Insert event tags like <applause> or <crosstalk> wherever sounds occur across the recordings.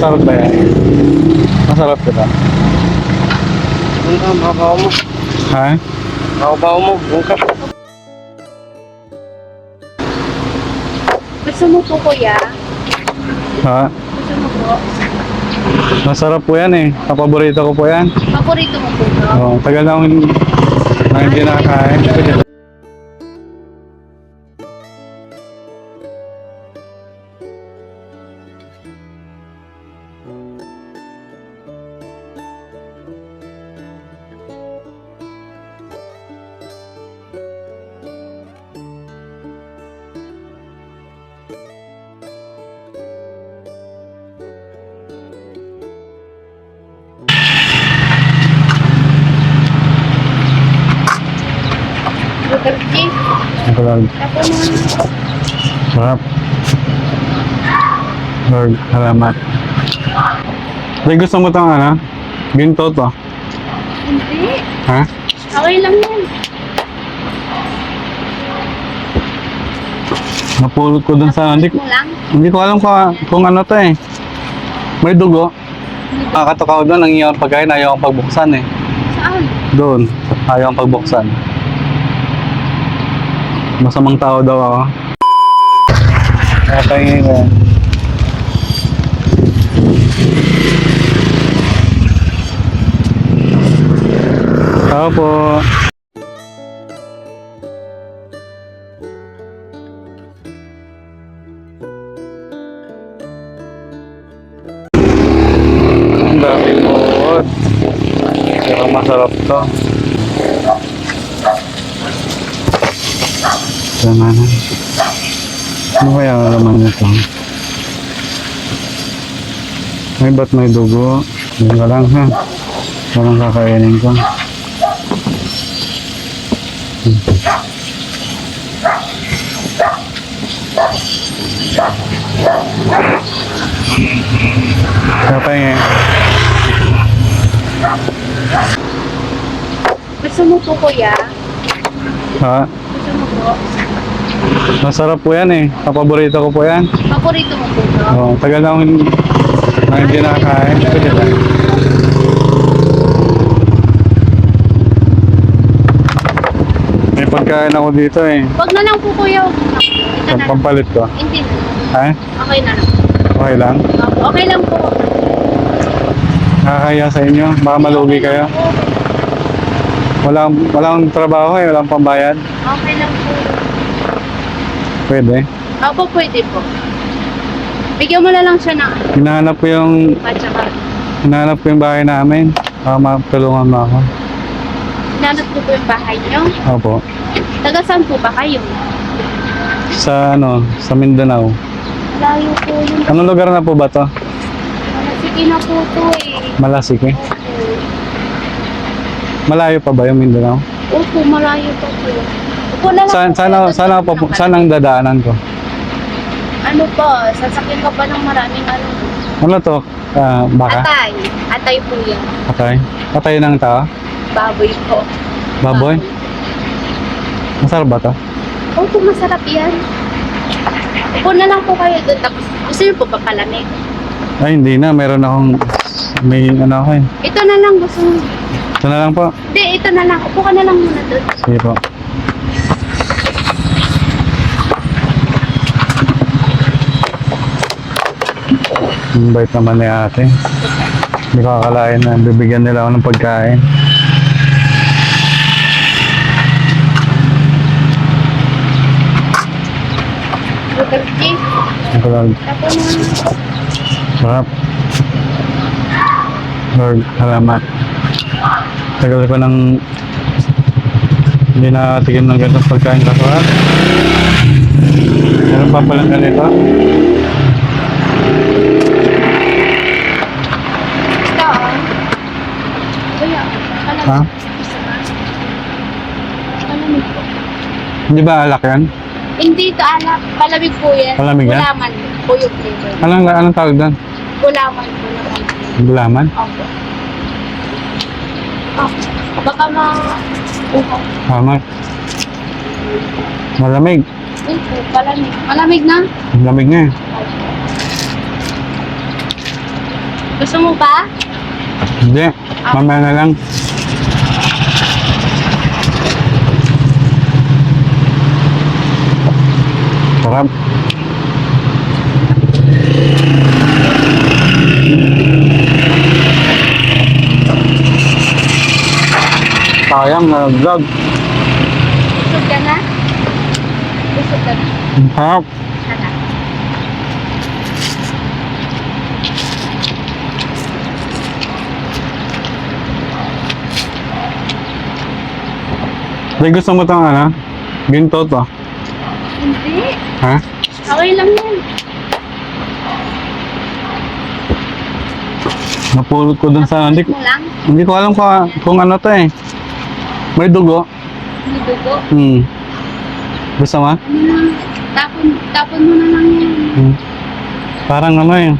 Masarap ba yan? Masarap ka ba? Ang babaw mo. Ha? Babaw mo. Bungkap. Gusto mo po kuya? Ha? Gusto mo po? Masarap po yan eh. Paborito ko po yan. Paborito mo po to? Oh, tagal na akong na hindi nakakain. Ito lang. Sarap. Lord, salamat. Ay, gusto mo itong ano? Ginto to. Hindi. Ha? Okay lang yan. Napulot ko dun sa... Hindi, hindi ko alam kung, kung ano to eh. May dugo. Nakakatukaw doon, ang iyong pagkain, ayaw akong pagbuksan eh. Saan? Doon, ayaw akong pagbuksan. Masamang tao daw ako. Kaya pahingin ko. Tao po. Ang dami po. Pero masarap to. Tama na. Ano kaya laman nito? Ay, ba't may dugo? Yan ka lang ha. Walang kakainin ko. Kapay nga. Gusto mo po kuya? Ha? Gusto mo po? Masarap po yan eh. Paborito ko po yan. Paborito mo po to? Oh, tagal na akong na hindi nakakain. Pwede ba? May pagkain ako dito eh. Wag na lang po kuya. Wag na. Ito na lang. Pampalit ko. Hindi. Ha? Okay na lang. Okay lang? Opo, Okay lang po. Nakakaya sa inyo? Baka malugi kayo? Walang, walang trabaho eh. Walang pambayad. Okay lang. Pwede. Opo, pwede po. Bigyan mo na lang siya ng Hinahanap ko yung, patsaka. hinahanap ko yung bahay namin. Baka matulungan mo ako. Nanot po po yung bahay niyo. Opo. Taga saan po ba kayo? Sa ano, sa Mindanao. Layo po yun. Anong lugar na po ba to? Sige na po to eh. Malasik eh. Opo. Malayo pa ba yung Mindanao? Opo, malayo pa po. Opo na lang Saan, po saan, ako- saan, ako, papu- saan ang dadaanan ko? Ano po, sasakyan ka pa ng maraming ano. Ano to? Ah, baka? Atay. Atay po yan. Patay? Patay ng tao? Baboy po. Baboy? Masarap ba to? Opo, masarap yan. Upo na lang po kayo doon. Tapos, gusto niyo po papalamig. Ay, hindi na. Meron akong... May ano ako eh. Ito na lang gusto mo. Ito na lang po. Hindi, ito na lang. Upo ka na lang muna doon. Sige po. Ang bait naman ni ate. Hindi ko akalain na bibigyan nila ako ng pagkain. Mo. Sarap. Lord, salamat. Tagal ko nang hindi nakatikim ng ganitong pagkain kasarap. Meron pa palang ganito. Ito ah. Kuya, palamig. Ha? Palamig po. Hindi ba alak yan? Hindi ito alak. Palamig po yan. Palamig yan? Gulaman po yung flavor. Anong, anong tawag doon? Gulaman po. Gulaman? Opo. Ah, baka ma... Uho. Tama. Malamig. Yun po, palamig. Malamig na? Malamig nga eh. Gusto mo ba? Hindi. Mamaya na lang. Sarap. Sayang na vlog. Busog ka na? Busog ka na? Sarap. Sana. Di gusto mo itong ano? Ginto to. Ha? Okay lang yan. Napulot ko dun sa... Hindi, lang. hindi ko alam kung, kung ano to eh. May dugo. May dugo. Hmm. Gusto mo? Ano lang. Tapon, tapon mo na lang yan. Hmm. Parang ano eh.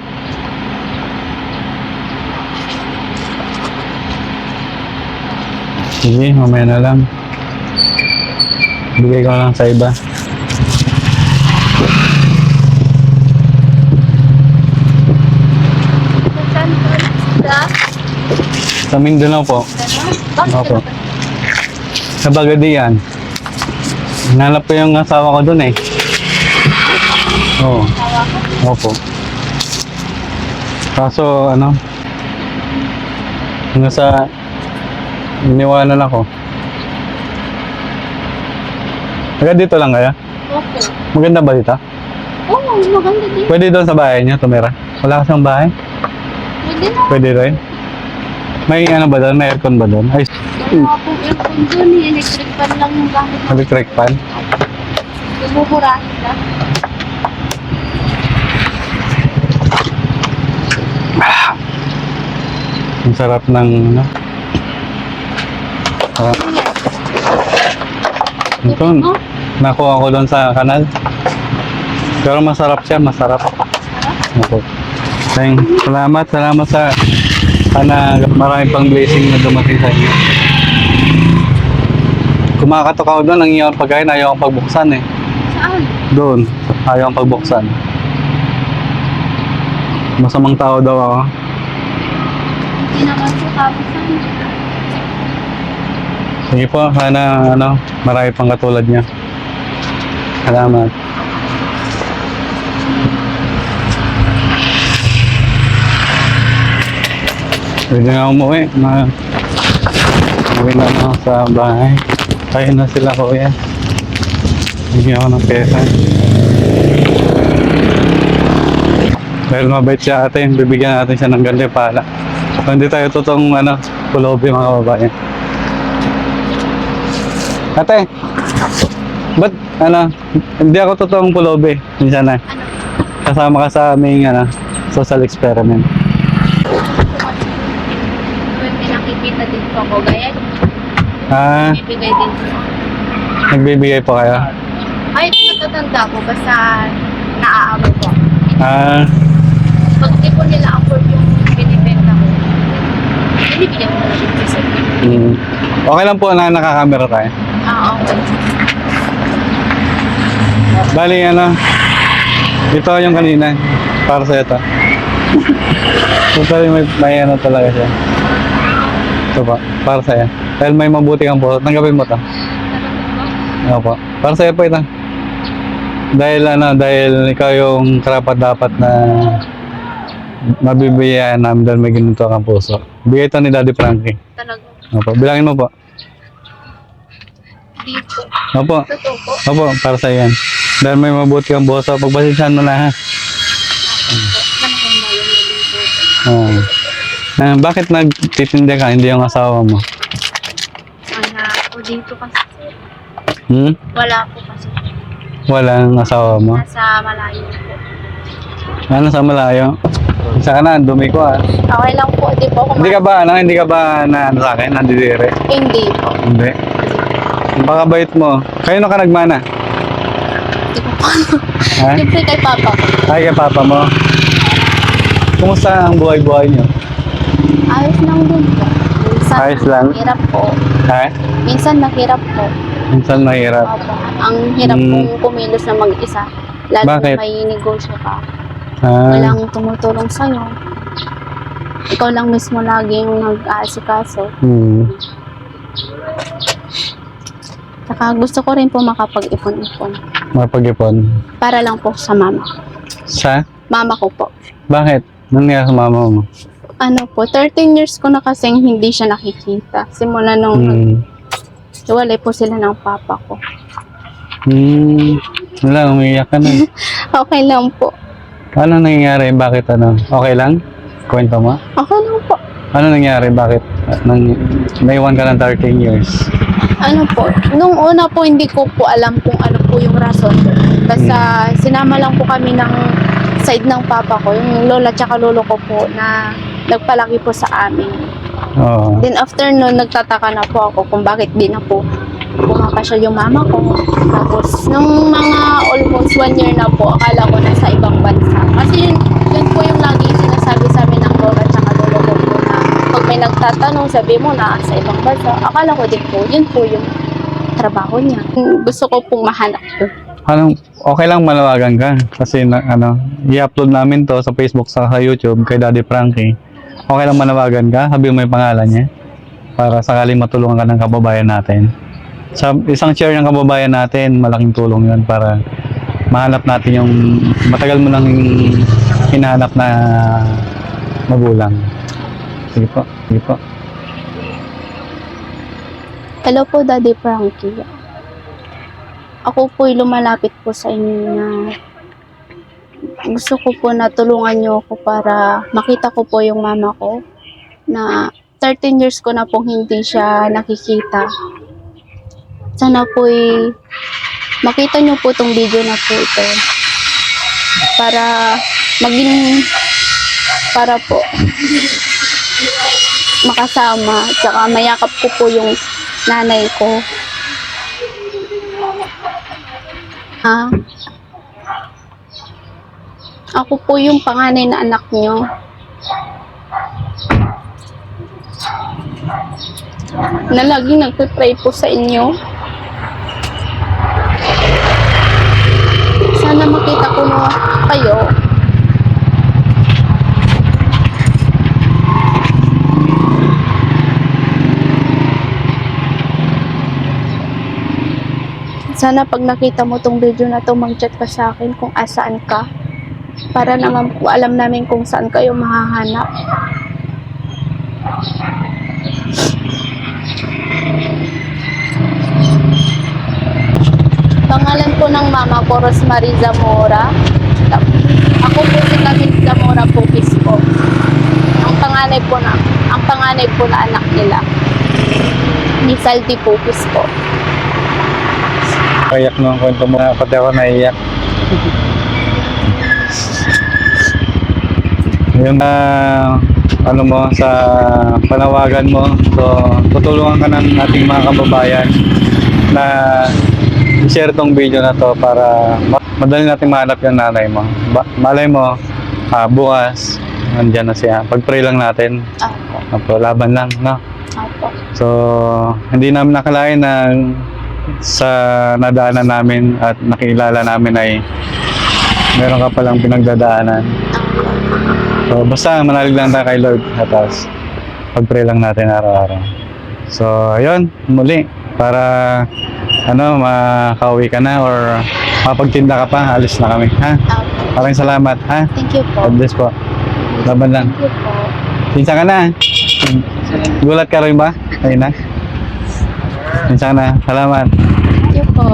Sige, mamaya na lang. Bigay ko lang sa iba. Saan ka? Sa? Mindanao po. Opo. Sa Bagadian. Nanap ko yung asawa ko dun eh. Oo. Opo. Kaso ano, nasa iniwanan ako. Taga dito lang kaya? Opo. Maganda ba dito? Oo, maganda din. Pwede doon sa bahay niya tumira? Wala kasang bahay? Pwede na. Pwede rin? May ano ba doon? May aircon ba doon? Ay, Wala aircon dun eh. Electric fan lang yung gamit electric fan. Bumuburahin lang. Ang sarap ng ano. Sarap. Ito, Oh, nakuha ko doon sa kanal. Pero masarap siya, masarap. Opo. Thank, salamat, salamat sa sana marami pang blessing na dumating sa inyo. Kumakatok ako doon, ang iyong pagkain, ayaw akong pagbuksan eh. saan? Doon, ayaw akong pagbuksan. Masamang tao daw ako. Hindi naman po saan. Sige po, sana ano, marami pang katulad niya. Salamat. Pwede na umuwi. Ma umuwi na ako sa bahay. Kaya na sila kuya. Bigyan ako ng pesa. Dahil mabait siya ate, bibigyan natin siya ng ganda pala. Kung hindi tayo totoong ano, pulobi mga babae. Ate, ba't ano, hindi ako totoong pulobi. Minsan na. Ano? Kasama ka sa aming ano, social experiment. May pinakikita din po ako. Gaya, Ah, bibigay din nagbibigay po kayo. Ay, natatanda ko. Basta naaamo po. Ah, Pag di nila afford yung binibenta ko, binibigyan ko na din po sa mm, okay lang po na nakakamera tayo. Ah, okay. Bali, ano, ito yung kanina. Para sa ito. <laughs> Totally may, may ano talaga siya. Ito pa, para sa'yo. Dahil may mabuti kang puso. Tanggapin mo to. Opo. Para sa'yo po ito. Dahil ano, dahil ikaw yung karapat dapat na mabibigyan namin dahil may ganito kang puso. Bigay ito ni Daddy Frankie. Talaga. Opo. Bilangin mo po. Dito. Opo. Totoo po. Opo, para sa yan. Dahil may mabuti kang puso. Pagbasisyan mo na ha. Oo. Ah, bakit nagtitinda ka, hindi yung asawa mo? Wala po dito kasi. Hmm? Wala po kasi. Walang asawa mo? Nasa malayo po. Ano sa malayo? Isa ka na, ang dumi ko ah. Okay lang po. Di po ako Hindi ka ba, ano, hindi ka ba na, ano sa akin, nandidire? Hindi po. Hindi. Baka bait mo. Kayo na ka nagmana? Di po po. Ha? <laughs> Siyempre kay Papa ko. Ay, kay papa mo. Kumusta ang buhay-buhay niyo? Ayos lang din po. Minsan Ayos lang? Hirap po. Ha? Minsan mahirap po. Minsan mahirap. Opo. Ang hirap Hmm. pong kumilos na mag-isa. Lalo Bakit? may negosyo ka. Ah, Walang tumutulong sa'yo. ikaw lang mismo lagi yung nag-aasikaso. Hmm. Saka gusto ko rin po makapag-ipon-ipon. Mapag-ipon. Para lang po sa mama. Sa? Mama ko po. Bakit? Anong nangyari sa mama mo? Ano po, 13 years ko na kasing hindi siya nakikita. Simula nung Hmm. Iwalay po sila ng papa ko. Hmm. Wala, umiiyak ka na. <laughs> Okay lang po. Ano nangyayari? Bakit ano? Okay lang? Kwento mo? Okay lang po. Ano nangyari? Bakit? Nang, naiwan ka ng 13 years. Ano po, nung una po hindi ko po alam kung ano po yung rason. Basta sinama lang po kami ng side ng papa ko, yung lola tsaka lolo ko po na nagpalaki po sa amin. Oo. Then after nun, nagtataka na po ako kung bakit di na po pumapasya yung mama ko. Tapos, nung mga almost one year na po, akala ko nasa ibang bansa. Kasi yun, yun po yung lagi sinasabi sa amin ng lola tsaka lolo ko po na pag may nagtatanong, sabi mo na sa ibang bansa. Akala ko din po, yun po yung trabaho niya. Gusto ko pong mahanap yun. Anong, okay lang malawagan ka. Kasi na, ano, i-upload namin to sa Facebook sa, sa YouTube kay Daddy Frankie. Okay lang manawagan ka, sabi mo yung pangalan niya. Para sakaling matulungan ka ng kababayan natin. Sa isang share ng kababayan natin, malaking tulong yun para mahanap natin yung matagal mo nang hinahanap na magulang. Sige po, sige po. Hello po, Daddy Frankie. Ako po'y lumalapit po sa inyo na gusto ko po na tulungan niyo ako para makita ko po yung mama ko na 13 years ko na pong hindi siya nakikita. Sana po'y makita niyo po tong video na po ito para maging para po makasama tsaka mayakap ko po yung nanay ko. Ha? Ako po yung panganay na anak nyo. Na laging nagpipray po sa inyo. Sana makita ko na kayo. Sana pag nakita mo tong video na to, mag-chat ka sa akin kung asaan ka. Para naman po alam namin kung saan kayo mahahanap. Pangalan po ng mama ko, Rosemary Zamora. Ako po si Camille Zamora po. Ang panganay po na, ang panganay po na anak nila. Ni Saldi po. Kayak no ang kwento mo, pati ako naiyak. <laughs> Yung na ano mo sa panawagan mo, so tutulungan ka ng ating mga kababayan na i-share tong video na to para ma- madali natin mahanap yung nanay mo. Ba- malay mo, ah, bukas, nandyan na siya. Pag-pray lang natin. Apo, laban lang, no? Apo. So, hindi namin nakalain na sa nadaanan namin at nakilala namin ay meron ka palang pinagdadaanan. So, basta manalig lang tayo kay Lord at tapos pag-pray lang natin araw-araw. So, ayun, muli, para ano, makauwi ka na or mapagtinda ka pa, alis na kami, ha? Maraming salamat, ha? Thank you po. God bless po. Laban lang. Thank you po. Ka na. Gulat ka rin ba? Ayun na. Pinsa ka na. Salamat. Thank you po.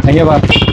Thank you, Pap.